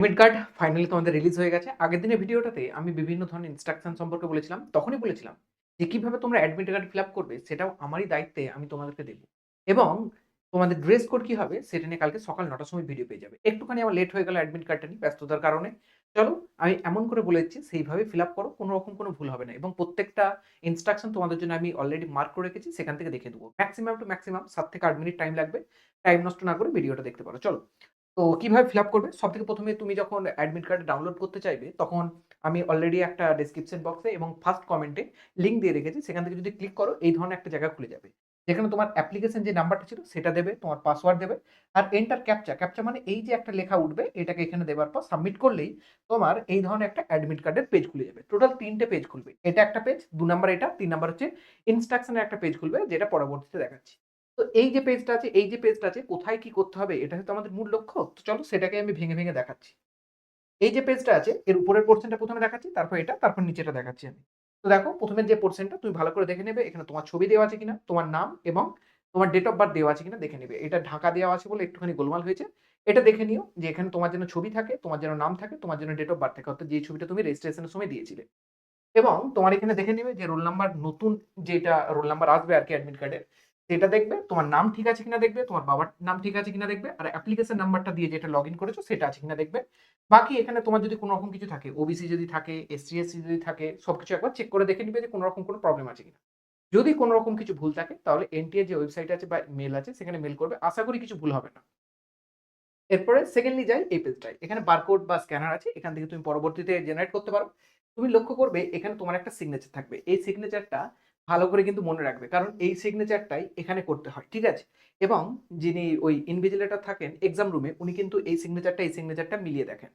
Admit card finally তোমাদের release হয়ে গেছে। আগের দিনের ভিডিওটাতে আমি বিভিন্ন ধরনের ইনস্ট্রাকশন সম্পর্কে বলেছিলাম, তখনই বলেছিলাম যে কীভাবে তোমরা অ্যাডমিট কার্ড ফিল আপ করবে সেটাও আমারই দায়িত্বে আমি তোমাদেরকে দেবো। এবং তোমাদের ড্রেস কোড কি হবে সেটা নিয়ে কালকে সকাল নটার সময় ভিডিও পেয়ে যাবে। একটুখানি আমার লেট হয়ে গেল অ্যাডমিট কার্ডটা নিয়ে ব্যস্ততার কারণে। চলো, আমি এমন করে বলে দিচ্ছি, সেইভাবে ফিল আপ করো, কোনো রকম কোনো ভুল হবে না। এবং প্রত্যেকটা ইনস্ট্রাকশন তোমাদের জন্য আমি অলরেডি মার্ক করে রেখেছি, সেখান থেকে দেখে দেবো। ম্যাক্সিমাম টু ম্যাক্সিমাম সাত থেকে আট মিনিট টাইম লাগবে। টাইম নষ্ট না করে ভিডিওটা দেখতে পারো। চলো তো কীভাবে ফিল আপ করবে? সব থেকে প্রথমে তুমি যখন অ্যাডমিট কার্ড ডাউনলোড করতে চাইবে, তখন আমি অলরেডি একটা ডেসক্রিপশন বক্সে এবং ফার্স্ট কমেন্টে লিঙ্ক দিয়ে রেখেছি। সেখান থেকে যদি ক্লিক করো, এই ধরনের একটা জায়গা খুলে যাবে। যেখানে তোমার অ্যাপ্লিকেশন যে নাম্বারটা ছিল, সেটা দেবে, তোমার পাসওয়ার্ড দেবে আর এন্টার ক্যাপচা ক্যাপচা মানে এই যে একটা লেখা উঠবে, এটাকে এখানে দেওয়ার পর সাবমিট করলেই তোমার এই ধরনের একটা অ্যাডমিট কার্ডের পেজ খুলে যাবে। টোটাল তিনটে পেজ খুলবে। এটা একটা পেজ দু নাম্বার এটা, তিন নাম্বার হচ্ছে ইনস্ট্রাকশনের একটা পেজ খুলবে, যেটা পরবর্তীতে দেখাচ্ছি। তো এই যে পেজটা আছে, এই যে পেজটা আছে, কোথায় কি করতে হবে, এটা হচ্ছে আমাদের মূল লক্ষ্য। তো চলো সেটাকে আমি ভেঙে ভেঙে দেখাচ্ছি। এই যে পেজটা আছে, এর উপরের পোর্শনটা প্রথমে দেখাচ্ছি, তারপর এটা, তারপর নিচেটা দেখাচ্ছি আমি। তো দেখো প্রথমে যে পোর্শনটা তুমি ভালো করে দেখে নেবে, এখানে তোমার ছবি দেওয়া আছে কিনা, তোমার নাম এবং তোমার ডেট অফ বার্থ দেওয়া আছে কিনা দেখে নেবে। এটা ঢাকা দেওয়া আছে বলে একটুখানি গোলমাল হয়েছে। এটা দেখে নিও যে এখানে তোমার যেন ছবি থাকে, তোমার যেন নাম থাকে, তোমার যেন ডেট অফ বার্থ থাকে, অর্থাৎ যে ছবিটা তুমি রেজিস্ট্রেশনের সময় দিয়েছিলে। এবং তোমার এখানে দেখে নেবে যে রোল নাম্বার নতুন যেটা রোল নাম্বার আসবে আর কি অ্যাডমিট কার্ডের সেটা দেখবে, তোমার নাম ঠিক আছে কিনা দেখবে, তোমার বাবার নাম ঠিক আছে কিনা দেখবে, আর অ্যাপ্লিকেশন নাম্বারটা দিয়ে যেটা লগ ইন করেছ সেটা আছে কিনা দেখবে। বাকি এখানে তোমার যদি কোনো রকম কিছু থাকে ওবিসি যদি থাকে এসসি এসসি যদি থাকে, সবকিছু একবার চেক করে দেখে নিবে যে কোনো রকম কোনো প্রবলেম আছে কিনা। যদি কোনো রকম কিছু ভুল থাকে, তাহলে এনটিএ যে ওয়েবসাইট আছে বা মেল আছে, সেখানে মেল করবে, আশা করি কিছু ভুল হবে না। এরপরে সেকেন্ডলি যাই, এই পেজটায় এখানে বারকোড বা স্ক্যানার আছে, এখান থেকে তুমি পরবর্তীতে জেনারেট করতে পারো। তুমি লক্ষ্য করবে, এখানে তোমার একটা সিগনেচার থাকবে। এই সিগনেচারটা ভালো করে কিন্তু মনে রাখবে। কারণ এই সিগনেচারটাই এখানে করতে হয়, ঠিক আছে? এবং যিনি ওই ইনভিজিলেটর থাকেন এক্সাম রুমে উনি কিন্তু এই সিগনেচারটা এই সিগনেচারটা মিলিয়ে দেখেন।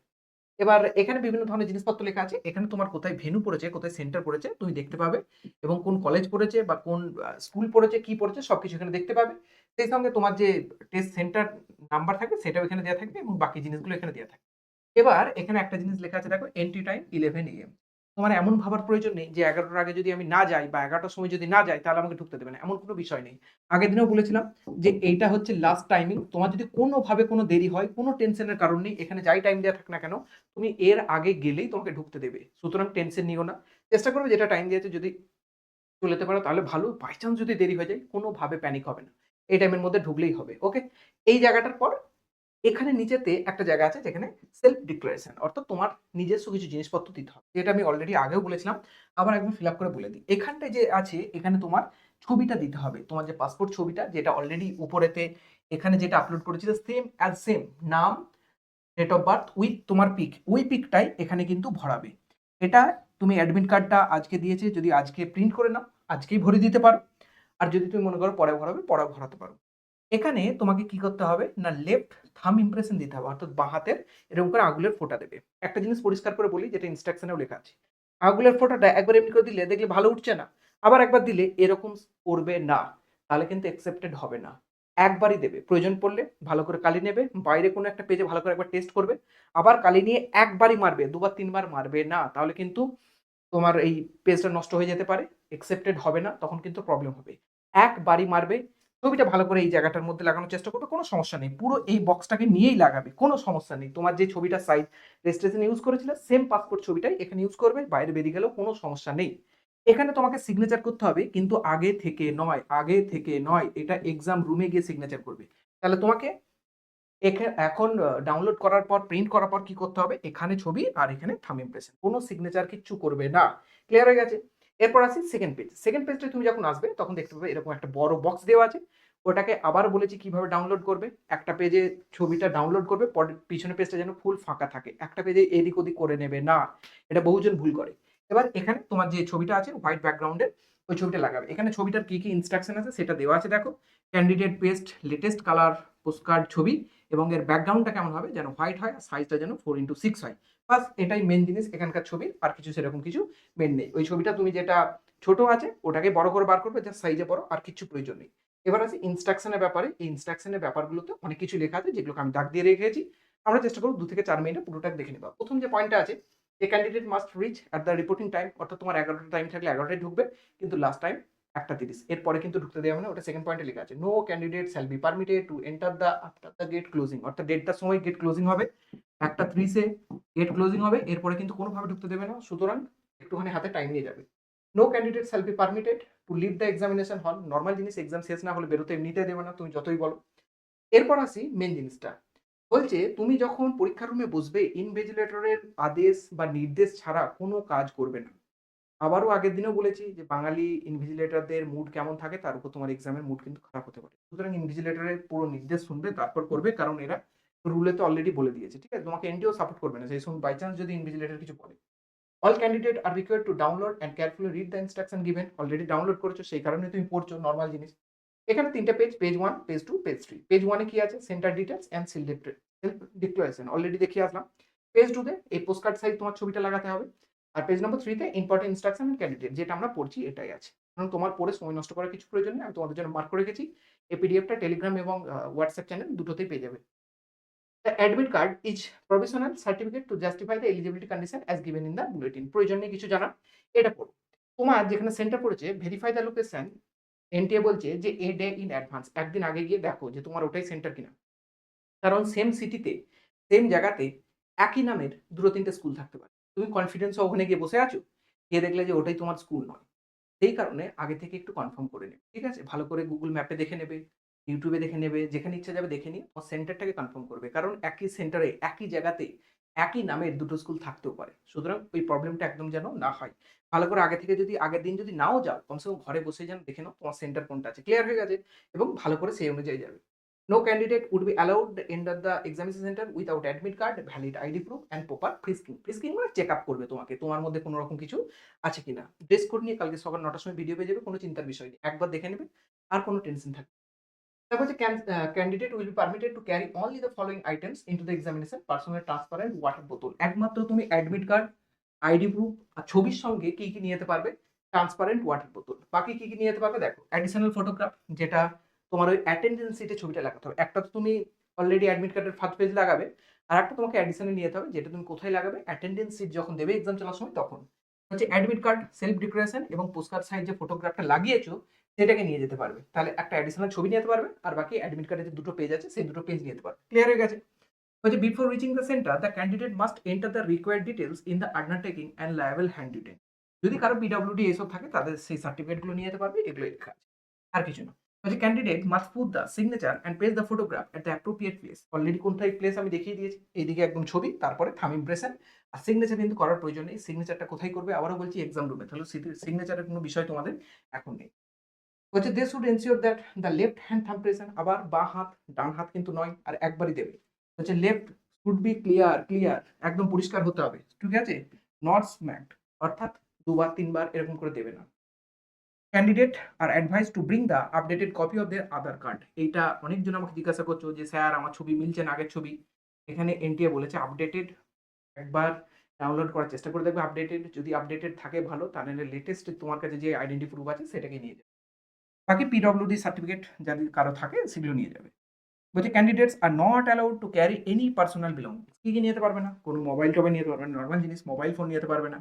এবার এখানে বিভিন্ন ধরনের জিনিসপত্র লেখা আছে। এখানে তোমার কোথায় ভেনু পড়েছে, কোথায় সেন্টার পড়েছে, তুমি দেখতে পাবে। এবং কোন কলেজ পড়েছে বা কোন স্কুল পড়েছে, কি পড়েছে, সবকিছু এখানে দেখতে পাবে। সেই সঙ্গে তোমার যে টেস্ট সেন্টার নাম্বার থাকবে, সেটাও এখানে দেওয়া থাকবে এবং বাকি জিনিসগুলো এখানে দেওয়া থাকবে। এবার এখানে একটা জিনিস লেখা আছে, দেখো এন্ট্রি টাইম ইলেভেন এম তোমার এমন ভাবার প্রয়োজন নেই যে এগারোটার আগে যদি আমি না যাই বা এগারোটার সময় যদি না যাই, তাহলে আমাকে ঢুকতে দেবে না। এমন কোনো বিষয় নেই। আগের দিনেও বলেছিলাম যে এইটা হচ্ছে লাস্ট টাইমিং তোমার যদি কোনোভাবে কোনো দেরি হয়, কোনো টেনশনের কারণ নেই, এখানে যাই টাইম দেওয়া থাক না কেন, তুমি এর আগে গেলেই তোমাকে ঢুকতে দেবে। সুতরাং টেনশন নিও না। চেষ্টা করবে যেটা টাইম দিয়েছে যদি চলে যেতে পারো, তাহলে ভালো। বাই চান্স যদি দেরি হয়ে যায়, কোনোভাবে প্যানিক হবে না। এই টাইমের মধ্যে ঢুকলেই হবে। ওকে এই জায়গাটার পর এখানে নিচেতে একটা জায়গা আছে যেখানে সেলফ ডিক্লারেশন অর্থাৎ তোমার নিজস্ব কিছু জিনিসপত্র দিতে হবে। যেটা আমি অলরেডি আগেও বলেছিলাম, আবার একদম ফিল আপ করে বলে দিই। এখানটায় যে আছে, এখানে তোমার ছবিটা দিতে হবে। তোমার যে পাসপোর্ট ছবিটা, যেটা অলরেডি উপরেতে, এখানে যেটা আপলোড করেছিল সেম অ্যাজ সেম নাম ডেট অফ বার্থ উইথ তোমার পিক ওই পিকটাই এখানে কিন্তু ভরাবে। এটা তুমি অ্যাডমিট কার্ডটা আজকে দিয়েছে, যদি আজকে প্রিন্ট করে নাও, আজকেই ভরে দিতে পারো। আর যদি তুমি মনে করো পরে ভরাবে পরে ভরাতে পারো। এখানে তোমাকে কি করতে হবে? না লেফট থাম ইমপ্রেশন দিতে হবে। অর্থাৎ বাঁ হাতের, এরকম করে আঙুলের ফোঁটা দেবে। একটা জিনিস পরিষ্কার করে বলি, যেটা ইনস্ট্রাকশনেও লেখা আছে। আঙুলের ফোঁটাটা একবার এমনি করে দিলে দেখলে ভালো উঠছে না। আবার একবার দিলে এরকম করবে না। তাহলে কিন্তু অ্যাকসেপ্টেড হবে না। একবারই দেবে। প্রয়োজন পড়লে ভালো করে কালি নেবে। বাইরে কোনো একটা পেজে ভালো করে একবার টেস্ট করবে। আবার কালি নিয়ে একবারই মারবে, দুবার, তিনবার মারবে না। তাহলে কিন্তু তোমার এই পেজটা নষ্ট হয়ে যেতে পারে। অ্যাকসেপ্টেড হবে না। তখন কিন্তু প্রবলেম হবে। একবারই মারবে। ছবিটা ভালো করে এই জায়গাটার মধ্যে লাগানোর চেষ্টা করবে, কোনো সমস্যা নেই। পুরো এই বক্সটাকে নিয়েই লাগাবে, কোনো সমস্যা নেই। তোমার যে ছবিটা সাইজ রেজিস্ট্রেশন ইউজ করেছিলে সেম পাসপোর্ট ছবিটাই এখানে ইউজ করবে, বাইরে বেরিয়ে গেলেও কোনো সমস্যা নেই। এখানে তোমাকে সিগনেচার করতে হবে, কিন্তু আগে থেকে নয়, আগে থেকে নয়, এটা এক্সাম রুমে গিয়ে সিগনেচার করবে। তাহলে তোমাকে এখা- এখন ডাউনলোড করার পর প্রিন্ট করার পর কি করতে হবে? এখানে ছবি আর এখানে থাম ইমপ্রেশন কোনো সিগনেচার কিচ্ছু করবে না। ক্লিয়ার হয়ে গেছে? এরপর আসি সেকেন্ড পেজ সেকেন্ড পেজটা তুমি যখন আসবে, তখন দেখতে পাবে এরকম একটা বড় বক্স দেওয়া আছে। ওটাকে আবার বলেছি কীভাবে ডাউনলোড করবে। একটা পেজে ছবিটা ডাউনলোড করবে পিছনে পেজটা যেন ফুল ফাঁকা থাকে। একটা পেজে এদিক ওদিক করে নেবে, না, এটা বহুজন ভুল করে। এবার এখানে তোমার যে ছবিটা আছে হোয়াইট ব্যাকগ্রাউন্ডের ওই ছবিটা লাগাবে। এখানে ছবিটার কী কী ইনস্ট্রাকশন আছে সেটা দেওয়া আছে, দেখো। Candidate paste latest colour postcard ছবি এবং এর ব্যাকগ্রাউন্ডটা কেমন হবে? যেন হোয়াইট হয় সাইজটা যেন ফোর ইন্টু সিক্স হয়। বাস এটাই মেন জিনিস, এখানকার ছবির আর কিছু সেরকম কিছু মেন নেই। ওই ছবিটা তুমি যেটা ছোট আছে, ওটাকে বড় করে বার করবে যা সাইজে বড় আর কিছু প্রয়োজন নেই। এবার আছে ইনস্ট্রাকশনের ব্যাপারে। এই ইনস্ট্রাকশনের ব্যাপারগুলোতে অনেক কিছু লেখা আছে, যেগুলোকে আমি দাগ দিয়ে রেখেছি। আমরা চেষ্টা করব দু থেকে চার মিনিটে পুরোটা দেখে নেবা প্রথম যে পয়েন্টটা আছে a candidate must reach at the reporting time অর্থাৎ তোমার এগারোটা টাইম থাকলে এগারোটায় ঢুকবে, কিন্তু লাস্ট টাইম একটা তিরিশ। এরপরে কিন্তু ঢুকতে দেওয়া মানে ওটা সেকেন্ড পয়েন্টে লেখা আছে no candidate shall be permitted to enter the after the gate closing অর্থাৎ দেড়টার সময় গেট ক্লোজিং হবে, একটা ত্রিশে গেট ক্লোজিং হবে, এরপরে কিন্তু কোনোভাবে ঢুকতে দেবে না, সুতরাং একটুখানি হাতে টাইম নিয়ে যাবে। No candidate shall be permitted to leave the examination hall normal জিনিস এক্সাম শেষ না হলে বেরোতে এমনিতে দেবে না, তুমি যতই বলো। এরপর আসি মেন জিনিসটা, বলছে তুমি যখন পরীক্ষার রুমে বসবে ইনভেজিলেটরের আদেশ বা নির্দেশ ছাড়া কোনো কাজ করবে না। আবারও আগের দিনও বলেছি যে, বাঙালি ইনভিজিলেটরদের মুড কেমন থাকে, তার উপর তোমার এক্সামের মুড কিন্তু খারাপ হতে পারে। সুতরাং ইনভিজিলেটরের পুরো নির্দেশ শুনবে, তারপর করবে, কারণ এরা রুলে তো অলরেডি বলে দিয়েছে, ঠিক আছে? তোমাকে এনটিও সাপোর্ট করবে না, সেই সময় বাই চান্স যদি ইনভিজিলেটর কিছু বলে। All candidate are required to download and carefully read the instruction given already download করেছ, সেই কারণে তুমি পড়ছো নর্মাল জিনিস। এখানে তিনটা page page one page two page three page ওয়ানে কি আছে? Centre details and self declaration already দেখিয়ে আসলাম। পেজ টুতে এই পোস্ট কার্ড সাইজ তোমার ছবিটা লাগাতে হবে। আর পেজ নম্বর থ্রিতে ইম্পর্টেন্ট ইনস্ট্রাকশন ক্যান্ডিডেট যেটা আমরা পড়ছি এটাই আছে। কারণ তোমার পড়ে সময় নষ্ট করার কিছু প্রয়োজন নেই, আমি তোমাদের জন্য মার্ক করে রেখেছি। এই পিডিএফটা টেলিগ্রাম এবং হোয়াটসঅ্যাপ চ্যানেল দুটোতেই পেয়ে যাবে। The admit card is provisional certificate to justify the eligibility condition as given in the. প্রয়োজন নেই কিছু জানা এটা পড়ো। তোমার যেখানে সেন্টার পড়েছে ভেরিফাই দ্য লোকেশন এনটিএ বলছে যে এ ডে ইন অ্যাডভান্স একদিন আগে গিয়ে দেখো যে তোমার ওটাই সেন্টার কিনা। কারণ সেম সিটিতে সেম জায়গাতে একই নামের দুটো তিনটে স্কুল থাকতে পারে। তুমি কনফিডেন্স ওখানে গিয়ে বসে আছো? গিয়ে দেখলে যে ওটাই তোমার স্কুল নয়। সেই কারণে আগে থেকে একটু কনফার্ম করে নেবে, ঠিক আছে? ভালো করে গুগল ম্যাপে দেখে নেবে ইউটিউবে দেখে নেবে, যেখানে ইচ্ছা যাবে দেখে নিয়ে তোমার সেন্টারটাকে কনফার্ম করবে। কারণ একই সেন্টারে একই জায়গাতে, একই নামের দুটো স্কুল থাকতেও পারে। সুতরাং ওই প্রবলেমটা একদম যেন না হয়। ভালো করে আগে থেকে যদি, আগের দিন যদি নাও যাও, কমসে কম ঘরে বসে যেন দেখে নাও তোমার সেন্টার কোনটা আছে। ক্লিয়ার হয়ে গেছে? এবং ভালো করে সেই অনুযায়ী যাবে। No candidate would be allowed enter the examination centre without admit card valid ID proof and proper frisking frisking মানে চেক আপ করবে তোমাকে, তোমার মধ্যে কোনো রকম কিছু আছে কিনা। ড্রেস কোড নিয়ে কালকে সকাল নটার সময় ভিডিও পেয়ে যাবে, কোনো চিন্তার বিষয় নেই। একবার দেখে নেবে, আর কোনো টেনশন থাকবে তারপর হচ্ছে candidate will be permitted to carry only the following items into the examination personal transparent water বোতল একমাত্র তুমি অ্যাডমিট কার্ড আইডি প্রুফ আর ছবির সঙ্গে কি কি নিয়ে যেতে পারবে? ট্রান্সপারেন্ট ওয়াটার বোতল বাকি কি কি নিয়ে যেতে পারবে? দেখো অ্যাডিশনাল ফটোগ্রাফ যেটা তোমার ওই অ্যাটেন্ডেন্স সিটে ছবিটা লাগাতে হবে। একটা তো তুমি অলরেডি অ্যাডমিট কার্ডের ফার্স্ট পেজ লাগাবে, আর একটা তোমাকে অ্যাডিশনাল নিয়ে যেতে হবে, যেটা তুমি কোথায় লাগাবে অ্যাটেন্ডেন্স সিট যখন দেবে এক্সাম চলার সময় তখন। হচ্ছে অ্যাডমিট কার্ড সেলফ ডিক্লারেশন এবং পোস্টকার্ড সাইজ যে ফটোগ্রাফটা লাগিয়েছো, সেটাকে নিয়ে যেতে পারবে। তাহলে একটা অ্যাডিশনাল ছবি নিয়ে পারবে, আর বাকি অ্যাডমিট কার্ডের যে দুটো পেজ আছে, সেই দুটো পেজ নিয়ে যেতে পারবে। ক্লিয়ার হয়ে গেছে? হচ্ছে before reaching the centre the candidate must enter the required details in the undertaking and liable hand detain যদি কারও পিডাব্লিউডি এসব থাকে, তাদের সেই সার্টিফিকেটগুলো নিয়ে যেতে পারবে, এগুলো লেখা আছে আর কিছু না। হচ্ছে candidate must put the signature and place the photograph at the appropriate place already কোনটাই প্লেস আমি দেখিয়ে দিয়েছি? এইদিকে একদম ছবি, তারপরে থাম ইমপ্রেশন আর সিগনেচার কিন্তু করার প্রয়োজন নেই। সিগনেচারটা কোথায় করবে? আবারও বলছি এক্সাম রুমে তাহলে সিগনেচারের কোনো বিষয় তোমাদের এখন নেই। হচ্ছে they should ensure that the left hand thumb impression আবার বা হাত, ডান হাত কিন্তু নয়, আর একবারই দেবে। হচ্ছে left should be clear clear একদম পরিষ্কার হতে হবে। ঠিক আছে? নট স্ম্যাকড অর্থাৎ দুবার, তিনবার এরকম করে দেবে না। Candidate are advise to bring the updated copy of their Aadhaar card এইটা অনেকজন আমাকে জিজ্ঞাসা করছ যে, স্যার, আমার ছবি মিলছে না আগের ছবি? এখানে এনটিএ বলেছে আপডেটেড একবার ডাউনলোড করার চেষ্টা করে দেখবে আপডেটেড যদি আপডেটেড থাকে ভালো, তাহলে লেটেস্ট তোমার কাছে যে আইডেন্টি প্রুফ আছে, সেটাকে নিয়ে যাবে। বাকি পিডব্লিউডি সার্টিফিকেট যদি কারও থাকে, সেগুলো নিয়ে যাবে। বলছে candidates are not allowed to carry any personal belong কি কি যেতে পারবে না? কোনো মোবাইল টোবাইল নিয়ে যেতে পারবে না নর্মাল জিনিস মোবাইল ফোন নিয়ে যেতে পারবে না।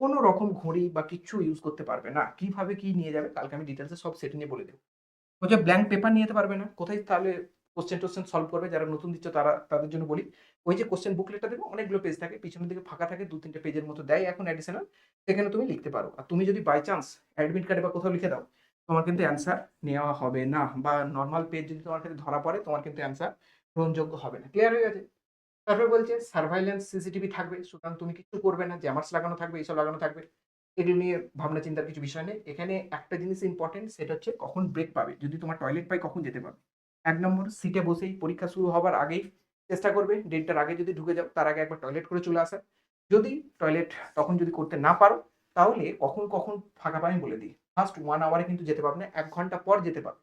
কোনো রকম ঘড়ি বা কিচ্ছু ইউজ করতে পারবে না। কীভাবে কি নিয়ে যাবে কালকে আমি ডিটেলসে সব সেট নিয়ে বলে দেবো। বলছে ব্ল্যাঙ্ক পেপার নিয়ে যেতে পারবে না। কোথায় তাহলে কোশ্চেন টোশ্চেন সলভ করবে? যারা নতুন দিচ্ছে তারা, তাদের জন্য বলি, ওই যে কোশ্চেন বুকলেটটা দেবো অনেকগুলো পেজ থাকে। পিছনের দিকে ফাঁকা থাকে, দু তিনটে পেজের মতো দেয় এখন অ্যাডিশনাল সেখানে তুমি লিখতে পারো। আর তুমি যদি বাই চান্স অ্যাডমিট কার্ডে বা কোথাও লিখে দাও, তোমার কিন্তু অ্যান্সার নেওয়া হবে না। বা নর্মাল পেজ যদি তোমার কাছে ধরা পড়ে, তোমার কিন্তু অ্যান্সার গ্রহণযোগ্য হবে না। ক্লিয়ার হয়ে গেছে? তারপরে বলছে সার্ভাইলেন্স সিসিটিভি থাকবে, সুতরাং তুমি কিছু করবে না জ্যামার্স লাগানো থাকবে, এইসব লাগানো থাকবে। এগুলো নিয়ে ভাবনা চিন্তার কিছু বিষয় নেই। এখানে একটা জিনিস ইম্পর্টেন্ট সেটা হচ্ছে কখন ব্রেক পাবে। যদি তোমার টয়লেট পাই কখন যেতে পারবে? এক নম্বর সিটে বসেই পরীক্ষা শুরু হবার আগেই চেষ্টা করবে ডেটটার আগে যদি ঢুকে যাও, তার আগে একবার টয়লেট করে চলে আসা। যদি টয়লেট তখন যদি করতে না পারো, তাহলে কখন কখন ফাঁকা পানি বলে দিই। ফার্স্ট ওয়ান আওয়ারে কিন্তু যেতে পারবে না, এক ঘণ্টা পর যেতে পারবে।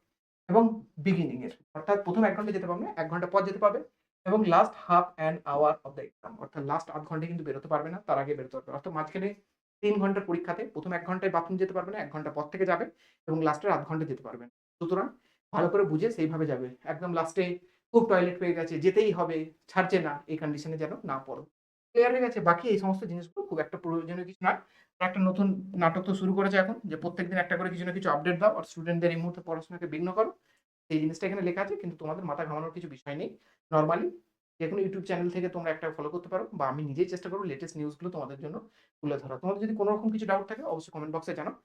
এবং বিগিনিং এর, অর্থাৎ প্রথম এক ঘণ্টা যেতে পারবে না, এক ঘণ্টা পর যেতে পারবে। এবং last half and hour of the exam অর্থাৎ লাস্ট আধ ঘণ্টা কিন্তু বেরোতে পারবে না, তার আগে বেরোতে পারবে অর্থাৎ মাঝখানে তিন ঘণ্টার পরীক্ষাতে প্রথম এক ঘন্টায় বাথরুম যেতে পারবে না, এক ঘণ্টা পর থেকে যাবে এবং লাস্টের আধ ঘণ্টা যেতে পারবে না সুতরাং ভালো করে বুঝে সেইভাবে যাবে একদম লাস্টে খুব টয়লেট পেয়ে গেছে, যেতেই হবে, ছাড়ছে না, এই কন্ডিশনে যেন না পড়ো ক্লিয়ার হয়ে গেছে। বাকি এই সমস্ত জিনিসগুলো খুব একটা প্রয়োজনীয় কিছু। আর একটা নতুন নাটক তো শুরু করেছে এখন, যে প্রত্যেকদিন একটা করে কিছু না কিছু আপডেট দাও, আর স্টুডেন্টদের এই মুহূর্তে পড়াশোনাকে বিঘ্ন করো। এই জিনিসটা এখানে লেখা আছে, কিন্তু তোমাদের মাথা ঘামানোর কিছু বিষয় নেই। নর্মালি যে কোনো ইউটিউব চ্যানেল থেকে তোমরা একটা ফলো করতে পারো, বা আমি নিজেই চেষ্টা করব লেটেস্ট নিউজগুলো তোমাদের জন্য তুলে ধরা। তোমাদের যদি কোনো রকম কিছু ডাউট থাকে, অবশ্যই কমেন্ট বক্সে জানাও।